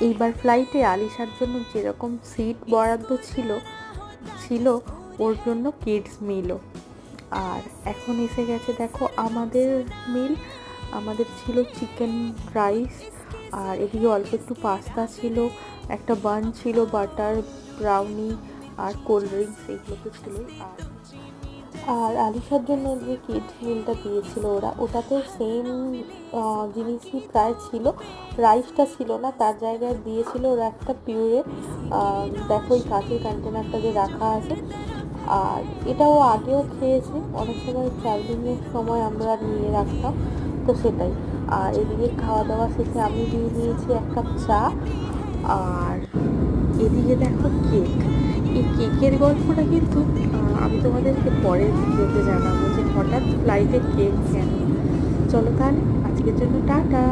এইবার ফ্লাইটে আলিশার জন্য যেরকম সিট বরাদ্দ ছিল ছিল, ওর জন্য কিডস মিলও আর এখন এসে গেছে দেখো আমাদের মিল আমাদের ছিল চিকেন রাইস আর এদিকে অল্প একটু পাস্তা ছিল, একটা বান ছিল বাটার ব্রাউনি আর কোল্ড ড্রিঙ্কস এগুলো তো ছিলই। আর আর আলিশার জন্য যে কিডস মিলটা দিয়েছিল ওরা ওটাতে সেম জিনিসই প্রায় ছিল। রাইসটা ছিল না, তার জায়গায় দিয়েছিল ওরা একটা পিউরে দেখো ওই কাঁচের কন্টেনারটা যে রাখা আছে। আর এটাও আগেও খেয়েছে, অনেক সময় ট্রাভেলিংয়ের সময় আমরা নিয়ে রাখতাম, তো সেটাই। আর এদিকে খাওয়া দাওয়া শেষে আমি দিয়ে নিয়েছি এক কাপ চা, আর এদিকে দেখো কেক এই কেকের গল্পটা কিন্তু আমি তোমাদেরকে পরের ভিডিওতে জানাব যে হঠাৎ ফ্লাইটে কেক কেন। চলো তাহলে, আজকের জন্য টাটা।